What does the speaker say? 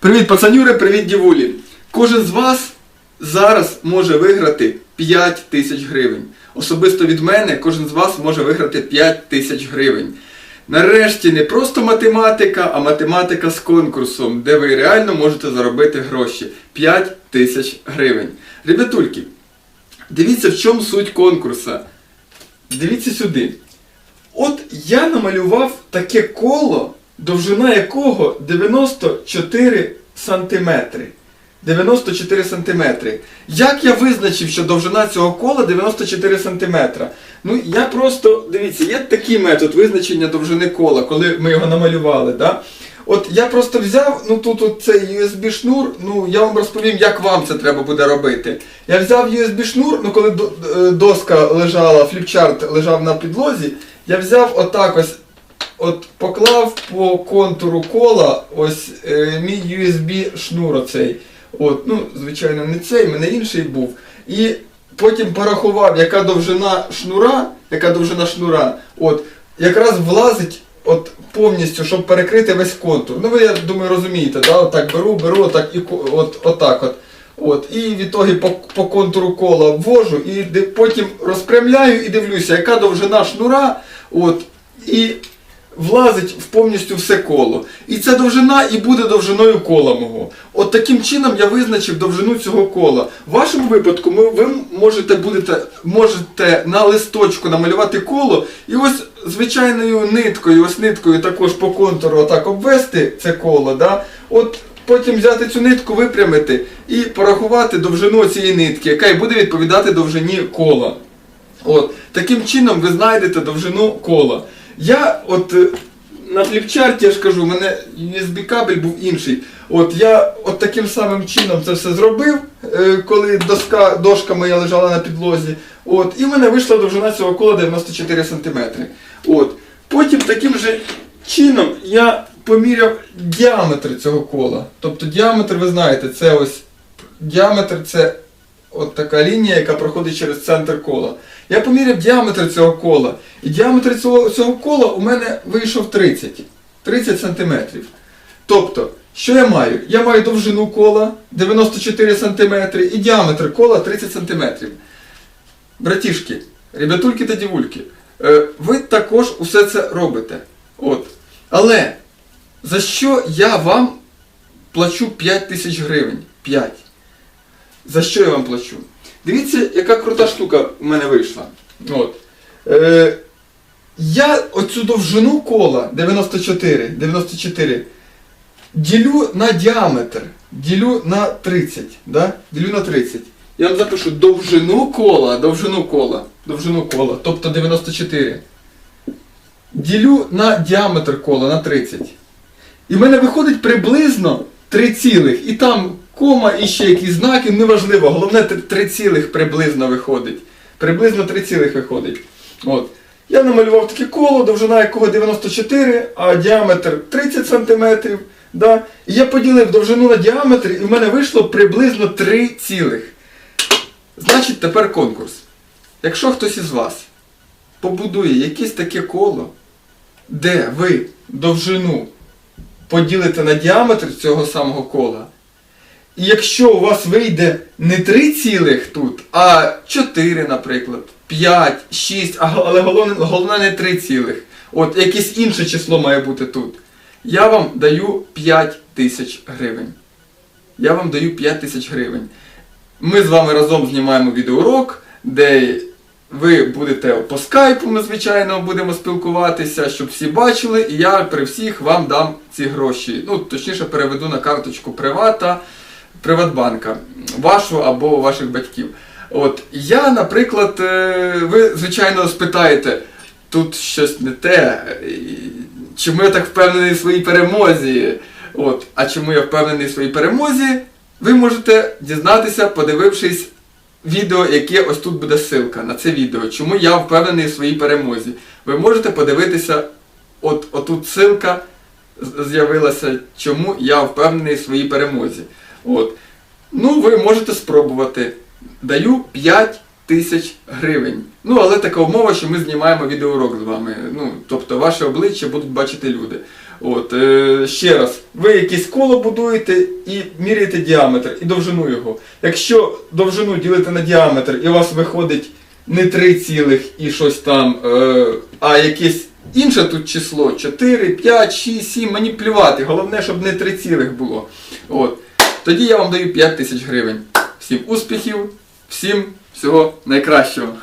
Привіт, пацанюри, привіт, дівулі. Кожен з вас зараз може виграти 5 тисяч гривень. Особисто від мене кожен з вас може виграти 5 тисяч гривень. Нарешті не просто математика, а математика з конкурсом, де ви реально можете заробити гроші. 5 тисяч гривень. Ребятульки, дивіться, в чому суть конкурсу. Дивіться сюди. От я намалював таке коло, довжина якого 94 сантиметри. 94 сантиметри. Як я визначив, що довжина цього кола 94 сантиметра? Ну, я просто, дивіться, є такий метод визначення довжини кола, коли ми його намалювали. Да? От я просто взяв, ну тут от цей USB шнур, ну я вам розповім, як вам це треба буде робити. Я взяв USB шнур, ну коли е, доска лежала, фліпчарт лежав на підлозі, я взяв отак ось, от поклав по контуру кола ось е, мій USB шнур оцей. От, ну, звичайно, не цей, мене інший був. І потім порахував, яка довжина шнура, яка довжина шнура, от, якраз влазить от повністю, щоб перекрити весь контур. Ну ви, я думаю, розумієте, да? Отак беру, беру, отак і от, отак от. От, і відтоді по, по контуру кола ввожу, і потім розпрямляю і дивлюся, яка довжина шнура, от, і влазить в повністю все коло. І ця довжина і буде довжиною кола мого. От таким чином я визначив довжину цього кола. В вашому випадку ви можете, будете, можете на листочку намалювати коло і ось звичайною ниткою, ось ниткою також по контуру отак обвести це коло. Да? От Потім взяти цю нитку, випрямити і порахувати довжину цієї нитки, яка і буде відповідати довжині кола. От, таким чином ви знайдете довжину кола. Я от е, на фліпчарті, я ж кажу, у мене USB кабель був інший. От я от таким самим чином це все зробив, е, коли доска, дошка моя лежала на підлозі. От, і в мене вийшла довжина цього кола 94 см. От. Потім таким же чином я поміряв діаметр цього кола. Тобто діаметр, ви знаєте, це ось діаметр це от така лінія, яка проходить через центр кола. Я поміряв діаметр цього кола. І діаметр цього, цього кола у мене вийшов 30. 30 сантиметрів. Тобто, що я маю? Я маю довжину кола 94 см і діаметр кола 30 см. Братішки, ребятульки та дівульки, е, ви також усе це робите. От. Але за що я вам плачу 5 тисяч гривень? 5. За що я вам плачу? Дивіться, яка крута штука в мене вийшла. От. Е, я оцю довжину кола 94, 94 ділю на діаметр, ділю на 30. Да? Ділю на 30. Я вам запишу довжину кола, довжину кола, довжину кола, тобто 94. Ділю на діаметр кола на 30. І в мене виходить приблизно 3 цілих. І там кома і ще якісь знаки, неважливо. Головне 3 цілих приблизно виходить. Приблизно 3 цілих виходить. От. Я намалював таке коло, довжина якого 94, а діаметр 30 см. Да? І я поділив довжину на діаметр, і в мене вийшло приблизно 3 цілих. Значить, тепер конкурс. Якщо хтось із вас побудує якесь таке коло, де ви довжину поділите на діаметр цього самого кола. І якщо у вас вийде не 3 цілих тут, а 4, наприклад, 5, 6, але головне, головне не 3 цілих. От якесь інше число має бути тут. Я вам даю 5 тисяч гривень. Я вам даю 5 тисяч гривень. Ми з вами разом знімаємо відеоурок, де ви будете по скайпу, ми звичайно будемо спілкуватися, щоб всі бачили, і я при всіх вам дам ці гроші. Ну, точніше, переведу на карточку Привата, Приватбанка, вашу або ваших батьків. От я, наприклад, е, ви, звичайно, спитаєте, тут щось не те, чому я так впевнений в своїй перемозі? От, а чому я впевнений в своїй перемозі? Ви можете дізнатися, подивившись відео, яке ось тут буде ссылка на це відео. Чому я впевнений в своїй перемозі. Ви можете подивитися, от отут ссылка з'явилася, чому я впевнений в своїй перемозі. От. Ну, ви можете спробувати. Даю 5 тисяч гривень. Ну, але така умова, що ми знімаємо відеоурок з вами. Ну, тобто ваше обличчя будуть бачити люди. От, е, ще раз, ви якесь коло будуєте і міряєте діаметр і довжину його. Якщо довжину ділите на діаметр і у вас виходить не 3 цілих і щось там, е, а якесь інше тут число 4, 5, 6, 7, мені плювати. Головне, щоб не 3 цілих було. От. Тоді я вам даю 5 тисяч гривень. Всім успіхів, всім всього найкращого.